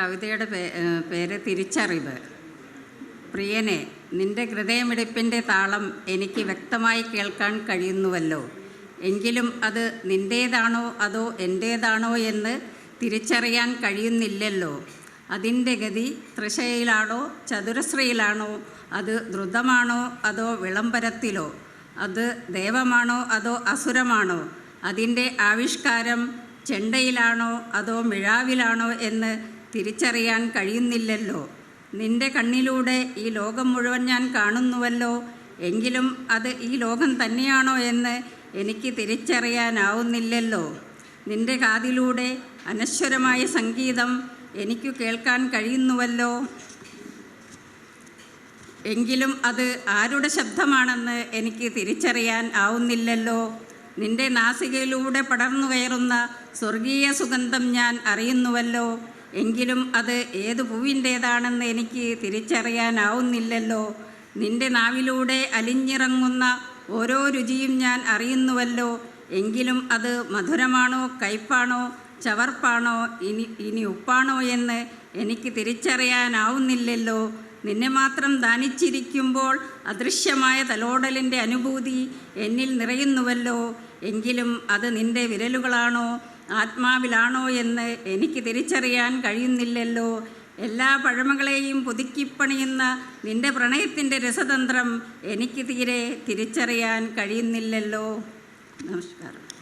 കവിതയുടെ പേര് തിരിച്ചറിവ്. പ്രിയനെ നിന്റെ ഹൃദയമിടിപ്പിന്റെ താളം എനിക്ക് വ്യക്തമായി കേൾക്കാൻ കഴിയുന്നുവല്ലോ. എങ്കിലും അത് നിന്റേതാണോ അതോ എന്റേതാണോ എന്ന് തിരിച്ചറിയാൻ കഴിയുന്നില്ലല്ലോ. അതിന്റെ ഗതി തൃശയിലാണോ ചതുരശ്രയിലാണോ അത് ദ്രുതമാണോ അതോ വിളംബരത്തിലോ അത് ദേവമാണോ അതോ അസുരമാണോ അതിന്റെ ആവിഷ്കാരം ചെണ്ടയിലാണോ അതോ മിഴാവിലാണോ എന്ന് തിരിച്ചറിയാൻ കഴിയുന്നില്ലല്ലോ. നിന്റെ കണ്ണിലൂടെ ഈ ലോകം മുഴുവൻ ഞാൻ കാണുന്നുവല്ലോ. എങ്കിലും അത് ഈ ലോകം തന്നെയാണോ എന്ന് എനിക്ക് തിരിച്ചറിയാനാവുന്നില്ലല്ലോ. നിന്റെ കാതിലൂടെ അനശ്വരമായ സംഗീതം എനിക്ക് കേൾക്കാൻ കഴിയുന്നുവല്ലോ. എങ്കിലും അത് ആരുടെ ശബ്ദമാണെന്ന് എനിക്ക് തിരിച്ചറിയാൻ ആവുന്നില്ലല്ലോ. നിന്റെ നാസികയിലൂടെ പടർന്നു കയറുന്ന സ്വർഗീയ സുഗന്ധം ഞാൻ അറിയുന്നുവല്ലോ. എങ്കിലും അത് ഏത് പൂവിന്റേതാണെന്ന് എനിക്ക് തിരിച്ചറിയാനാവുന്നില്ലല്ലോ. നിന്റെ നാവിലൂടെ അലിഞ്ഞിറങ്ങുന്ന ഓരോ രുചിയും ഞാൻ അറിയുന്നുവല്ലോ. എങ്കിലും അത് മധുരമാണോ കയ്പാണോ ചവർപ്പാണോ ഇനി ഇനി ഉപ്പാണോ എന്ന് എനിക്ക് തിരിച്ചറിയാനാവുന്നില്ലല്ലോ. നിന്നെ മാത്രം ദാനിച്ചിരിക്കുമ്പോൾ അദൃശ്യമായ തലോടലിന്റെ അനുഭൂതി എന്നിൽ നിറയുന്നുവല്ലോ. എങ്കിലും അത് നിന്റെ വിരലുകളാണോ ആത്മാവിലാണോ എന്ന് എനിക്ക് തിരിച്ചറിയാൻ കഴിയുന്നില്ലല്ലോ. എല്ലാ പഴമകളെയും പുതുക്കിപ്പണിയുന്ന നിന്റെ പ്രണയത്തിന്റെ രസതന്ത്രം എനിക്ക് തീരെ തിരിച്ചറിയാൻ കഴിയുന്നില്ലല്ലോ. നമസ്കാരം.